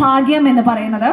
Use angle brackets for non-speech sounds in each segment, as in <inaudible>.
ഭാഗ്യം എന്ന് പറയുന്നത്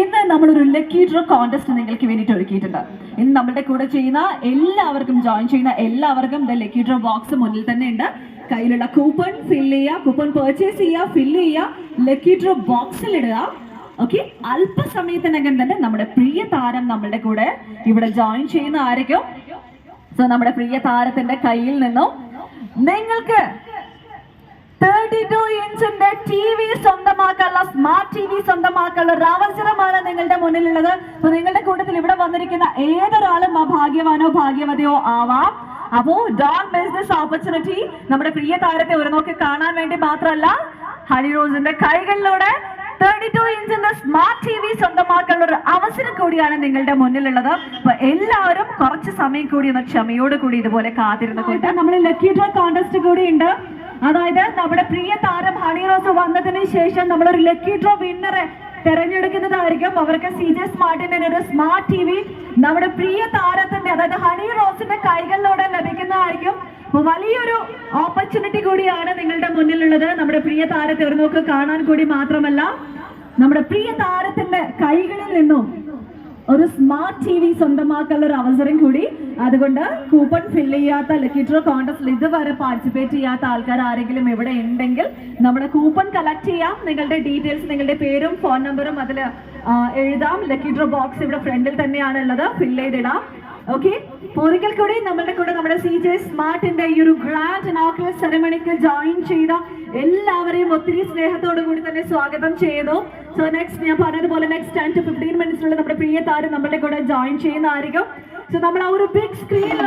ഇന്ന് നമ്മളൊരു ലക്കി ഡ്രോ കോൺടെസ്റ്റ് നിങ്ങൾക്ക് വേണ്ടിയിട്ട് ഒരുക്കിയിട്ടുണ്ട്. ഇന്ന് നമ്മളുടെ കൂടെ ചെയ്യുന്ന എല്ലാവർക്കും ജോയിൻ ചെയ്യുന്ന എല്ലാവർക്കും ദ ലക്കി ഡ്രോ ബോക്സ് മുന്നിൽ തന്നെ ഉണ്ട്. കയ്യിലുള്ള കൂപ്പൺ ഫില്ല് ചെയ്യുക കൂപ്പൺ പർച്ചേസ് ചെയ്യുക ഫില്ല് ചെയ്യുക ലക്കി ഡ്രോ ബോക്സിൽ ഇടുക. ഓക്കെ അല്പസമയത്തിനകം തന്നെ നമ്മുടെ പ്രിയ താരം നമ്മളുടെ കൂടെ ഇവിടെ ജോയിൻ ചെയ്യുന്ന ആരൊക്കെയോ? സോ നമ്മുടെ പ്രിയ താരത്തിന്റെ കയ്യിൽ നിന്നും നിങ്ങൾക്ക് സ്വന്തമാക്കാനുള്ള സ്മാർട്ട് സ്വന്തമാക്കാനുള്ള അവസരമാണ് നിങ്ങളുടെ മുന്നിലുള്ളത്. അപ്പൊ നിങ്ങളുടെ കൂട്ടത്തിൽ ഇവിടെ വന്നിരിക്കുന്ന ഏതൊരാളും ആ ഭാഗ്യവാനോ ഭാഗ്യവതിയോ ആവാം. അപ്പോ ഡോൺ മിസ് ദിസ് ഓപ്പർച്യൂണിറ്റി നമ്മുടെ പ്രിയ താരത്തെ ഒരു നോക്കി കാണാൻ വേണ്ടി മാത്രമല്ല ഹണി റോസിന്റെ കൈകളിലൂടെ thirty two smart T V സ്വന്തമാക്കാനുള്ള ഒരു അവസരം കൂടിയാണ് നിങ്ങളുടെ മുന്നിലുള്ളത്. അപ്പൊ എല്ലാവരും കുറച്ച് സമയം കൂടി ഒന്ന് ക്ഷമയോട് കൂടി ഇതുപോലെ കാത്തിരുന്നുകൊണ്ട് നമ്മൾ ലക്കി ഡ്രോ കോൺടെസ്റ്റ് കൂടി ഉണ്ട്. അതായത് നമ്മുടെ പ്രിയ താരം ഹണി റോസ് വന്നതിന് ശേഷം നമ്മൾ ഒരു ലക്കി ഡ്രോ വിന്നറെ തെരഞ്ഞെടുക്കുന്നതായിരിക്കും. അവർക്ക് സി ജെ സ്മാർട്ടിന്റെ ഒരു സ്മാർട്ട് ടി വി നമ്മുടെ പ്രിയ താരത്തിന്റെ അതായത് ഹണി റോസിന്റെ കൈകളിലൂടെ ലഭിക്കുന്നതായിരിക്കും. വലിയൊരു ഓപ്പർച്യൂണിറ്റി കൂടിയാണ് നിങ്ങളുടെ മുന്നിലുള്ളത്. നമ്മുടെ പ്രിയ താരത്തെ ഒരു നോക്ക് കാണാൻ കൂടി മാത്രമല്ല നമ്മുടെ പ്രിയ താരത്തിന്റെ കൈകളിൽ നിന്നും ഒരു സ്മാർട്ട് ടി വി സ്വന്തമാക്കാനുള്ള ഒരു അവസരം കൂടി. അതുകൊണ്ട് കൂപ്പൺ ഫില്ല് ചെയ്യാത്ത ലക്കി ഡ്രോ കോൺടസ്റ്റിൽ ഇതുവരെ പാർട്ടിസിപ്പേറ്റ് ചെയ്യാത്ത ആൾക്കാർ ആരെങ്കിലും ഇവിടെ ഉണ്ടെങ്കിൽ നമ്മുടെ കൂപ്പൺ കളക്ട് ചെയ്യാം. നിങ്ങളുടെ ഡീറ്റെയിൽസ് നിങ്ങളുടെ പേരും ഫോൺ നമ്പറും അതിൽ എഴുതാം. ലക്കി ഡ്രോ ബോക്സ് ഇവിടെ ഫ്രണ്ടിൽ തന്നെയാണ് ഉള്ളത് ഫില്ല് ചെയ്തിടാം. ഓക്കെ ഒരിക്കൽ കൂടി നമ്മളുടെ കൂടെ നമ്മുടെ സി ജെ സ്മാർട്ടിന്റെ ഈ ഒരു ഗ്രാൻഡ് ഇനോഗ്രൽ സെറമണിക്ക് ജോയിൻ ചെയ്ത എല്ലാവരെയും ഒത്തിരി സ്നേഹത്തോടു കൂടി തന്നെ സ്വാഗതം ചെയ്തു. സോ നെക്സ്റ്റ് ഞാൻ പറഞ്ഞതുപോലെ നെക്സ്റ്റ് ടെൻ ടു ഫിഫ്റ്റീൻ മിനിറ്റ്സിലുള്ള നമ്മുടെ പ്രിയ താരം നമ്മുടെ കൂടെ ജോയിൻ ചെയ്യുന്നതായിരിക്കും. സോ നമ്മൾ ആ ഒരു ബിഗ് സ്ക്രീനിൽ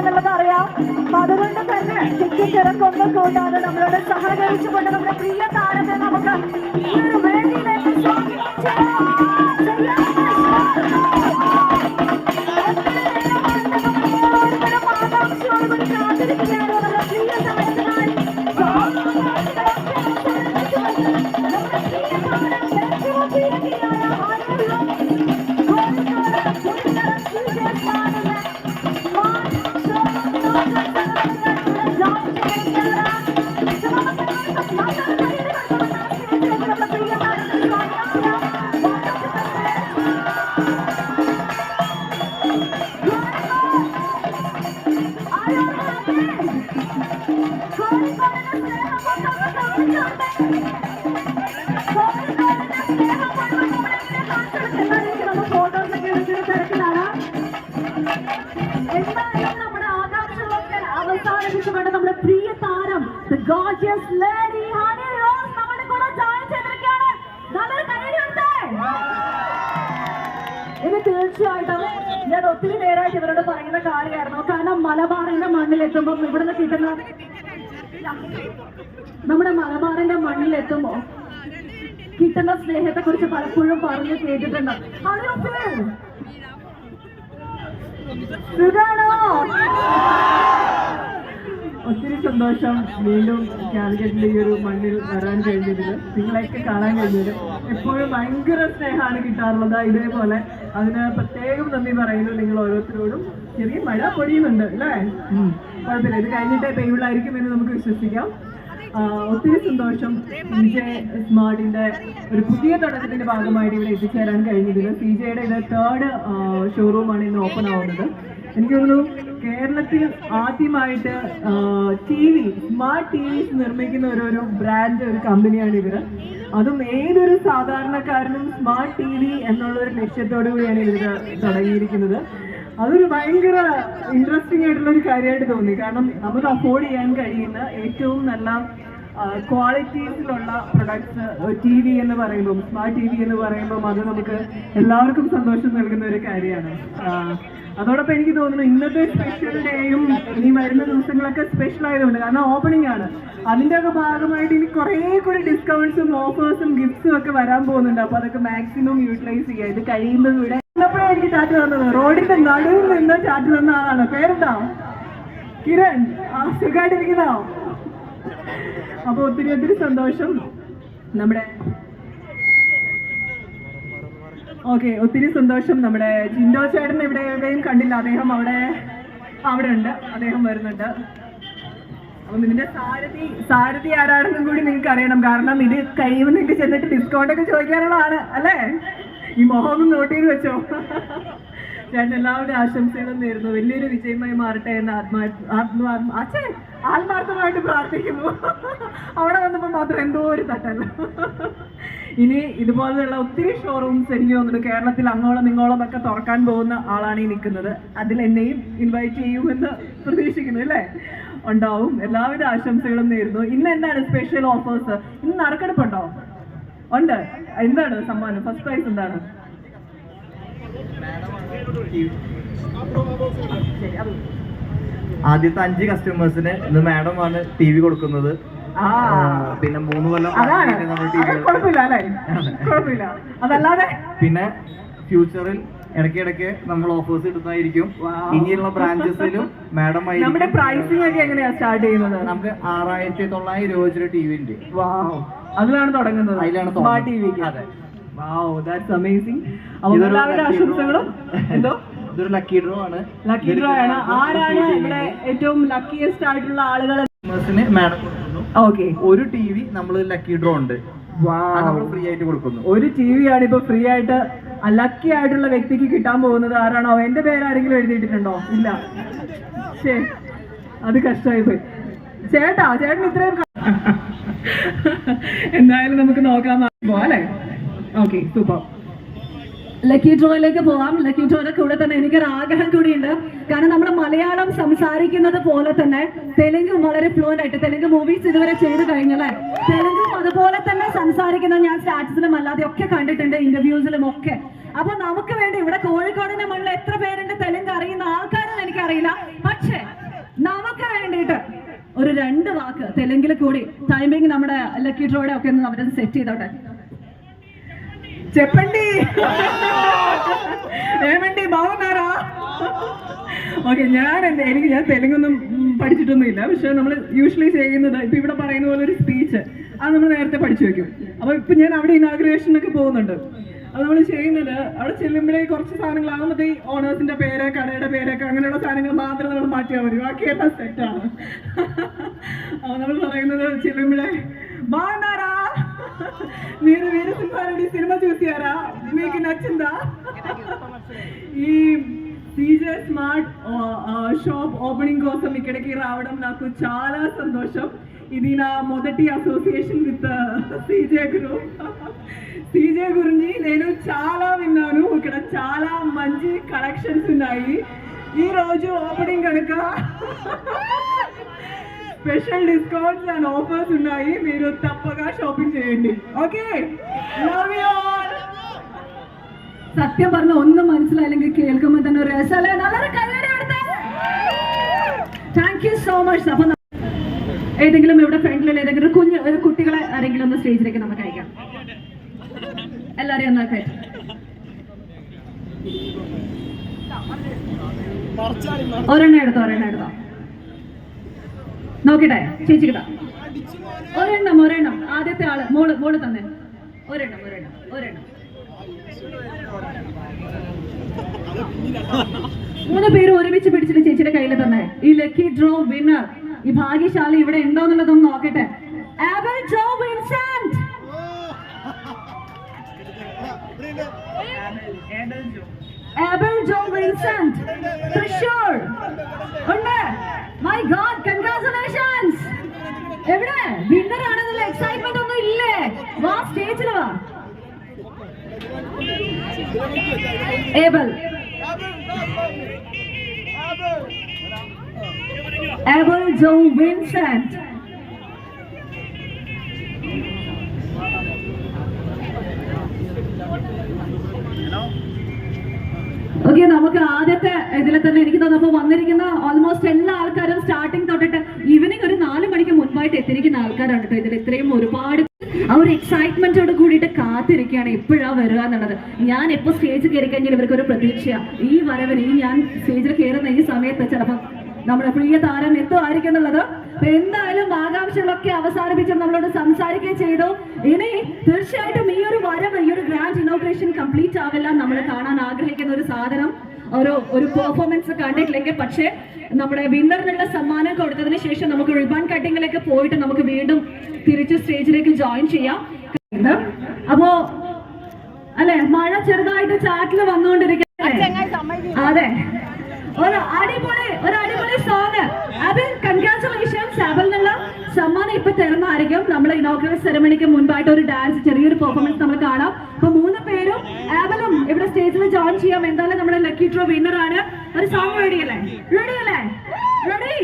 എന്നുള്ളത് അറിയാം. അപ്പൊ അതുകൊണ്ട് തന്നെ തിക്കിത്തിരക്കൊന്നും കൂടാതെ നമ്മളോട് സഹകരിച്ചുകൊണ്ട് നമ്മുടെ പ്രിയ താരത്തെ നമുക്ക് ഈ ഒരു നമ്മുടെ അവസാനിപ്പിച്ചുകൊണ്ട് നമ്മുടെ പ്രിയ താരം gorgeous lady ഹണി റോസ് നമ്മുടെ കൂടെ ജോയിൻ ചെയ്തിരിക്കുകയാണ് നല്ലൊരു കൊടുത്തേ ഇത് തീർച്ചയായിട്ടും ഞാൻ ഒത്തിരി നേരമായിട്ട് ഇവരോട് പറയുന്ന കാര്യമായിരുന്നു. കാരണം മലബാറിന്റെ മണ്ണിലെത്തുമ്പോൾ ഇവിടുന്ന് കിട്ടുന്ന നമ്മുടെ മലബാറിന്റെ മണ്ണിലെത്തുമ്പോ കിട്ടുന്ന സ്നേഹത്തെ കുറിച്ച് പലപ്പോഴും പറഞ്ഞു കേട്ടിട്ടുണ്ട്. ഒത്തിരി സന്തോഷം വീണ്ടും കാലിക്കറ്റിന്റെ ഈ ഒരു മണ്ണിൽ വരാൻ കഴിഞ്ഞതിൽ. നിങ്ങളെയൊക്കെ കാണാൻ കഴിഞ്ഞതിൽ. എപ്പോഴും ഭയങ്കര സ്നേഹമാണ് കിട്ടാറുള്ളത്. ഇതേപോലെ അതിന് പ്രത്യേകം നന്ദി പറയുന്നു നിങ്ങൾ ഓരോരുത്തരോടും. ചെറിയ മഴ പൊടിയുന്നുണ്ട് അല്ലേ. കുഴപ്പമില്ല. ഇത് കഴിഞ്ഞിട്ടേ പെയ്യുള്ളായിരിക്കും എന്ന് നമുക്ക് വിശ്വസിക്കാം. ഒത്തിരി സന്തോഷം. സി ജെ സ്മാർട്ടിന്റെ ഒരു പുതിയ തുടക്കത്തിന്റെ ഭാഗമായിട്ട് ഇവിടെ എത്തിച്ചേരാൻ കഴിഞ്ഞതിൽ സി ജെയുടെ ഇത് തേർഡ് ഷോറൂമാണ് ഇന്ന് ഓപ്പൺ ആവുന്നത്. എനിക്ക് തോന്നുന്നു കേരളത്തിൽ ആദ്യമായിട്ട് T V smart T Vs നിർമ്മിക്കുന്ന ഒരു ഒരു ബ്രാൻഡ് ഒരു കമ്പനിയാണ് ഇവർ അതും ഏതൊരു സാധാരണക്കാരനും സ്മാർട്ട് ടി വി എന്നുള്ള ഒരു ലക്ഷ്യത്തോടു കൂടിയാണ് ഇവർ തുടങ്ങിയിരിക്കുന്നത്. അതൊരു ഭയങ്കര ഇൻട്രസ്റ്റിംഗ് ആയിട്ടുള്ള ഒരു കാര്യമായിട്ട് തോന്നി. കാരണം നമുക്ക് അഫോർഡ് ചെയ്യാൻ കഴിയുന്ന ഏറ്റവും നല്ല ക്വാളിറ്റീസിലുള്ള പ്രൊഡക്ട്സ് ടി വി എന്ന് പറയുമ്പോൾ സ്മാർട്ട് ടി വി എന്ന് പറയുമ്പോൾ അത് നമുക്ക് എല്ലാവർക്കും സന്തോഷം നൽകുന്ന ഒരു കാര്യമാണ്. അതോടൊപ്പം എനിക്ക് തോന്നുന്നു ഇന്നത്തെ സ്പെഷ്യൽ ഡേയും ഇനി വരുന്ന ദിവസങ്ങളൊക്കെ സ്പെഷ്യൽ ആയതുകൊണ്ട് കാരണം ഓപ്പണിംഗ് ആണ്. അതിന്റെ ഒക്കെ ഭാഗമായിട്ട് ഇനി കുറേ കൂടി ഡിസ്കൗണ്ട്സും ഓഫേഴ്സും ഗിഫ്റ്റ്സും ഒക്കെ വരാൻ പോകുന്നുണ്ട്. അപ്പോൾ അതൊക്കെ മാക്സിമം യൂട്ടിലൈസ് ചെയ്യുക ഇത് കഴിയുമ്പോൾ ഇവിടെ വന്നപ്പോഴാണ് എനിക്ക് ചാറ്റ് തന്നത് റോഡിന്റെ നടുവിൽ നിന്ന് ചാറ്റ് തന്ന ആളാണ്. പേരെന്താ? കിരൺ. ആ സുഖമായിട്ടിരിക്കുന്നോ അപ്പൊ ഒത്തിരി ഒത്തിരി സന്തോഷം. നമ്മുടെ ഓക്കെ ഒത്തിരി സന്തോഷം. നമ്മുടെ ജിൻഡോ ചേട്ടൻ ഇവിടെ എവിടെയും കണ്ടില്ല. അദ്ദേഹം അവിടെ അവിടെ ഉണ്ട്. അദ്ദേഹം വരുന്നുണ്ട്. അപ്പം നിന്റെ സാരഥി സാരഥി ആരാണെന്നും കൂടി നിങ്ങൾക്ക് അറിയണം കാരണം ഇത് കഴിയുമ്പോൾ നിങ്ങൾക്ക് ചെന്നിട്ട് ഡിസ്കൗണ്ട് ഒക്കെ ചോദിക്കാനുള്ളതാണ് അല്ലേ? ഈ മോഹം നോട്ട് ചെയ്ത് വെച്ചോ. ചേട്ടൻ എല്ലാവരുടെ ആശംസകളും നേരുന്നു. വലിയൊരു വിജയമായി മാറട്ടെ എന്ന് ആത്മാ ആത്മാ അച്ഛൻ ആത്മാർത്ഥമായിട്ട് പ്രാർത്ഥിക്കുന്നു. അവിടെ വന്നപ്പോൾ മാത്രം എന്തോ ഒരു തട്ടല്ല ഇനി ഇതുപോലെയുള്ള ഒത്തിരി ഷോറൂംസ് എനിക്ക് തോന്നുന്നു കേരളത്തിൽ അങ്ങോളം ഇങ്ങോളം ഒക്കെ തുറക്കാൻ പോകുന്ന ആളാണ് ഈ നിൽക്കുന്നത്. അതിൽ എന്നെയും ഇൻവൈറ്റ് ചെയ്യുമെന്ന് പ്രതീക്ഷിക്കുന്നു അല്ലേ? ഉണ്ടാവും. എല്ലാവിധ ആശംസകളും നേരുന്നു. ഇന്ന് എന്താണ് സ്പെഷ്യൽ ഓഫേഴ്സ് ഇന്ന് നറുക്കെടുപ്പുണ്ടോ? ഉണ്ട്. എന്താണ് സമ്മാനം ഫസ്റ്റ് പ്രൈസ് എന്താണ്? ആദ്യത്തെ അഞ്ച് കസ്റ്റമേഴ്സിന് ഇന്ന് മാഡം ആണ് ടി വി കൊടുക്കുന്നത്. പിന്നെ മൂന്ന് കൊല്ലം അതല്ലാതെ പിന്നെ ഫ്യൂച്ചറിൽ ഇടയ്ക്കിടയ്ക്ക് നമ്മൾ ഓഫേഴ്സ് ഇടുന്നതായിരിക്കും. ഇനിയുള്ള ബ്രാഞ്ചസിലും മാഡം നമ്മുടെ പ്രൈസിംഗ് ഒക്കെ എങ്ങനെയാ സ്റ്റാർട്ട് ചെയ്യുന്നത്? നമുക്ക് ആറായിരത്തി തൊള്ളായിരം രൂപ വെച്ചൊരു ടി വി ഉണ്ട്. അതിലാണ് തുടങ്ങുന്നത്. അതിലാണ് ആശംസകളും എന്തോ? ഇതൊരു ലക്കി ഡ്രോ ആണ്. ലക്കി ഡ്രോ ആണ്. ആരാണ് ഇവിടെ ഏറ്റവും ലക്കിയസ്റ്റ് ആയിട്ടുള്ള ആളുകൾ മാഡം ഓക്കെ ഒരു ടി വി നമ്മൾ ലക്കി ഡ്രോ ഉണ്ട് ഫ്രീ ആയിട്ട് കൊടുക്കുന്നു. ഒരു ടി വി ആണ് ഇപ്പൊ ഫ്രീ ആയിട്ട് ലക്കി ആയിട്ടുള്ള വ്യക്തിക്ക് കിട്ടാൻ പോകുന്നത് ആരാണോ? എന്റെ പേര് ആരെങ്കിലും എഴുതിയിട്ടുണ്ടോ ഇല്ല. ശേ അത് കഷ്ടമായി പോയി ചേട്ടാ ചേട്ടൻ ഇത്രയും <laughs> <laughs> എന്തായാലും നമുക്ക് നോക്കാം. അല്ലേ? ഓക്കെ സൂപ്പർ ലക്കി ഡ്രോയിലേക്ക് പോവാം. ലക്കി ഡ്രോയുടെ കൂടെ തന്നെ എനിക്കൊരു ആഗ്രഹം കൂടിയുണ്ട്. കാരണം നമ്മൾ മലയാളം സംസാരിക്കുന്നത് പോലെ തന്നെ തെലുങ്കും വളരെ ഫ്ലുവന്റ് ആയിട്ട് തെലുങ്ക് മൂവീസ് ഇതുവരെ ചെയ്ത് കഴിഞ്ഞല്ലേ തെലുങ്കും അതുപോലെ തന്നെ സംസാരിക്കുന്ന ഞാൻ സ്റ്റാറ്റസിലും അല്ലാതെ ഒക്കെ കണ്ടിട്ടുണ്ട് ഇന്റർവ്യൂസിലും ഒക്കെ. അപ്പൊ നമുക്ക് വേണ്ടി ഇവിടെ കോഴിക്കോടിന്റെ മണ്ണിൽ എത്ര പേരുണ്ട് തെലുങ്ക് അറിയുന്ന ആൾക്കാരും എനിക്കറിയില്ല. പക്ഷേ ഒരു രണ്ട് വാക്ക് തെലുങ്കിൽ കൂടി ടൈമിംഗ് നമ്മുടെ ലക്കി ഡ്രോയുടെ ഒക്കെ ഒന്ന് അവരത് സെറ്റ് ചെയ്തോട്ടെ చెప్పండి ఏమండి బాగున్నారా ഓക്കെ ഞാൻ എന്ത് എനിക്ക് ഞാൻ തെലുങ്കൊന്നും ഉം, പഠിച്ചിട്ടൊന്നുമില്ല പക്ഷെ നമ്മൾ യൂഷ്വലി ചെയ്യുന്നത് ഇപ്പൊ ഇവിടെ പറയുന്ന പോലെ ഒരു സ്പീച്ച് അത് നമ്മൾ നേരത്തെ പഠിച്ചു വെക്കും അപ്പൊ ഇപ്പൊ ഞാൻ അവിടെ ഇനാഗ്രേഷനൊക്കെ പോകുന്നുണ്ട് അത് നമ്മൾ ചെയ്യുന്നത് അവിടെ ചെല്ലുമ്പോഴേ കുറച്ച് സാധനങ്ങൾ ആകുമ്പോൾ ഈ ഓണേഴ്സിന്റെ പേര് കടയുടെ പേരൊക്കെ അങ്ങനെയുള്ള സാധനങ്ങൾ മാത്രം നമ്മൾ മാറ്റിയാൽ മതി ബാക്കിയെല്ലാം സെറ്റാണ് അപ്പൊ <laughs> നമ്മൾ പറയുന്നത് చెల్లింబడే బాగున్నారా మీరు వీరసింహారెడ్డి సినిమా చూసారా మీకు నచ్చిందా ఈ సీజే స్మార్ట్ షాప్ ఓపెనింగ్ కోసం ఇక్కడికి రావడం నాకు చాలా సంతోషం ఇది నా మొదటి association with CJ group CJ గురించి నేను చాలా విన్నాను ఇక్కడ చాలా మంచి కలెక్షన్స్ ఉన్నాయి ఈ రోజు ఓపెనింగ్ కనుక స్పెషల్ డిస్కౌంట్స్ అండ్ ఆఫర్స్ ఉన్నాయి మీరు తప్పగా షాపింగ్ చేయండి ఓకే లవ్ యూ ఆల్ സത്യം പറഞ്ഞ ഒന്നും മനസ്സിലായില്ലെങ്കിൽ കേൾക്കുമ്പോൾ തന്നെ ഒരു രസമല്ലേ നല്ലൊരു കൈയടി താങ്ക് യു സോ മച്ച് അപ്പൊ ന- ഏതെങ്കിലും ഇവിടെ ഫ്രണ്ടിലുള്ള ഏതെങ്കിലും കുഞ്ഞ് കുട്ടികളെ ആരെങ്കിലും ഒന്ന് സ്റ്റേജിലേക്ക് നമുക്ക് അയക്കാം. എല്ലാരെയും ഒന്നാക്കെ ഒരെണ്ണം എടുത്തോ ഒരെണ്ണം എടുത്തോ? നോക്കട്ടെ ചേച്ചി കിട്ടാ ഒരെണ്ണം ഒരെണ്ണം. ആദ്യത്തെ ആൾ മോൾ മോൾ തന്നെ. ഒരെണ്ണം ഒരെണ്ണം ഒരെണ്ണം. മൂന്ന് പേര് ഒരുമിച്ച് പിടിച്ചിട്ട് ചേച്ചിയുടെ കയ്യിൽ തന്നെ. ഈ ലക്കി ഡ്രോ വിന്നർ ഈ ഭാഗ്യശാലി ഇവിടെ ഉണ്ടോ എന്നുള്ളതൊന്ന് നോക്കട്ടെ. Abel Jo Vincent Abel Jo Vincent Thrissur ഉണ്ട്. മൈ ഗോഡ് കൺഗ്രാറ്റുലേഷൻസ് എവിടെ? വിന്നർ ആണെന്നുള്ള എക്സൈറ്റ്മെന്റ് ഒന്നും ഇല്ലേ? വാ സ്റ്റേജിൽ വാ. Abel Abel Jo Vincent okay നമുക്ക് ആദ്യത്തെ ഇതിൽ തന്നെ എനിക്ക് തോന്നുന്നു വന്നിരിക്കുന്ന ഓൾമോസ്റ്റ് എല്ലാ ആൾക്കാരും സ്റ്റാർട്ടിങ് തൊട്ടിട്ട് ഈവനിങ് ഒരു നാല് മണിക്ക് മുൻപായിട്ട് എത്തിയിരിക്കുന്ന ആൾക്കാരാണ് കേട്ടോ. ഇതിൽ ഇത്രയും ഒരുപാട് ആ ഒരു എക്സൈറ്റ്മെന്റോട് കൂടിയിട്ട് കാത്തിരിക്കുകയാണ് എപ്പോഴാ വരിക എന്നുള്ളത്. ഞാൻ എപ്പോൾ സ്റ്റേജ് കയറി കഴിഞ്ഞാൽ ഇവർക്ക് ഒരു പ്രതീക്ഷയാണ് ഈ വരവിന് ഈ ഞാൻ സ്റ്റേജിൽ കയറുന്ന ഈ സമയത്ത് ചിലപ്പോൾ നമ്മുടെ പ്രിയ താരം എത്തുമായിരിക്കും എന്നുള്ളത്. എന്തായാലും ആകാംക്ഷകളൊക്കെ അവസാനിപ്പിച്ച് നമ്മളോട് സംസാരിക്കുകയും ചെയ്തു. ഇനി തീർച്ചയായിട്ടും ഈ ഒരു വരവ് ഈ ഒരു ഗ്രാൻഡ് ഇനോഗ്രേഷൻ കംപ്ലീറ്റ് ആവില്ല നമ്മൾ കാണാൻ ആഗ്രഹിക്കുന്ന ഒരു സാധനം. ഒരു ഒരു പെർഫോമൻസ് കണ്ടിട്ടില്ലെങ്കിൽ പക്ഷേ നമ്മുടെ വിന്നറിനുള്ള സമ്മാനം കൊടുത്തതിന് ശേഷം നമുക്ക് റിബൺ കട്ടിങ്ങിലേക്ക് പോയിട്ട് നമുക്ക് വീണ്ടും തിരിച്ച് സ്റ്റേജിലേക്ക് ജോയിൻ ചെയ്യാം. അപ്പോ അല്ലെ മഴ ചെറുതായിട്ട് ചാറ്റിൽ വന്നുകൊണ്ടിരിക്കുന്നത് അതെ. ഓരോ ഒരു നമ്മൾ ഇനോഗ്രൽ സെറമണിക്ക് മുൻപായിട്ട് ഒരു ഡാൻസ് ചെറിയൊരു പെർഫോമൻസ് നമ്മൾ കാണാം. അപ്പൊ മൂന്ന് പേരും ആവലും ഇവിടെ സ്റ്റേജിൽ ജോയിൻ ചെയ്യാം. എന്തായാലും നമ്മുടെ ലക്കി ഡ്രോ വിന്നർ ആണ്. ഒരു സോങ് റെഡി അല്ലേ? റെഡി അല്ലേ? റെഡി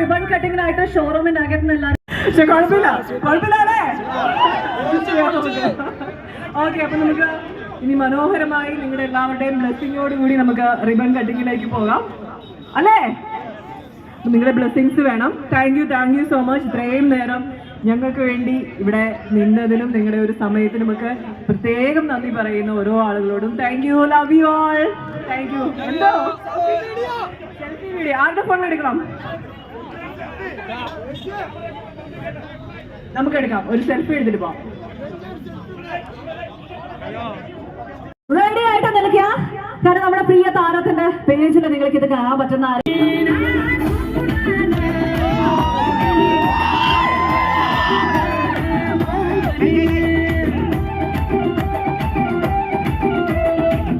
റിബൺ കട്ടിങ്ങിനായിട്ട് ഷോറൂമിന്റെ അകത്ത് എല്ലാവരും കുഴപ്പമില്ല. കുഴപ്പമില്ലാതെ ഓക്കെ അപ്പൊ നമുക്ക് ഇനി മനോഹരമായി നിങ്ങളുടെ എല്ലാവരുടെയും ബ്ലെസ്സിങ്ങോട് കൂടി നമുക്ക് റിബൺ കട്ടിങ്ങിലേക്ക് പോകാം. അല്ലേ? നിങ്ങളുടെ ബ്ലെസ്സിങ്സ് വേണം. Thank you thank you so much ഇത്രയും നേരം ഞങ്ങൾക്ക് വേണ്ടി ഇവിടെ നിന്നതിനും നിങ്ങളുടെ ഒരു സമയത്തിനും സമയത്തിനുമൊക്കെ പ്രത്യേകം നന്ദി പറയുന്ന ഓരോ ആളുകളോടും thank you love you all thank you എന്തോ? സെൽഫി വീഡിയോ ആരുടെ ഫോൺ എടുക്കണം? നമുക്ക് എടുക്കാം. ഒരു സെൽഫി എടുത്തിട്ട് റെഡി ആയിട്ട് നിൽക്കുക. കാരണം നമ്മുടെ പ്രിയ താരത്തിന്റെ പേജിൽ നിങ്ങൾക്ക് ഇത് കാണാൻ പറ്റുന്ന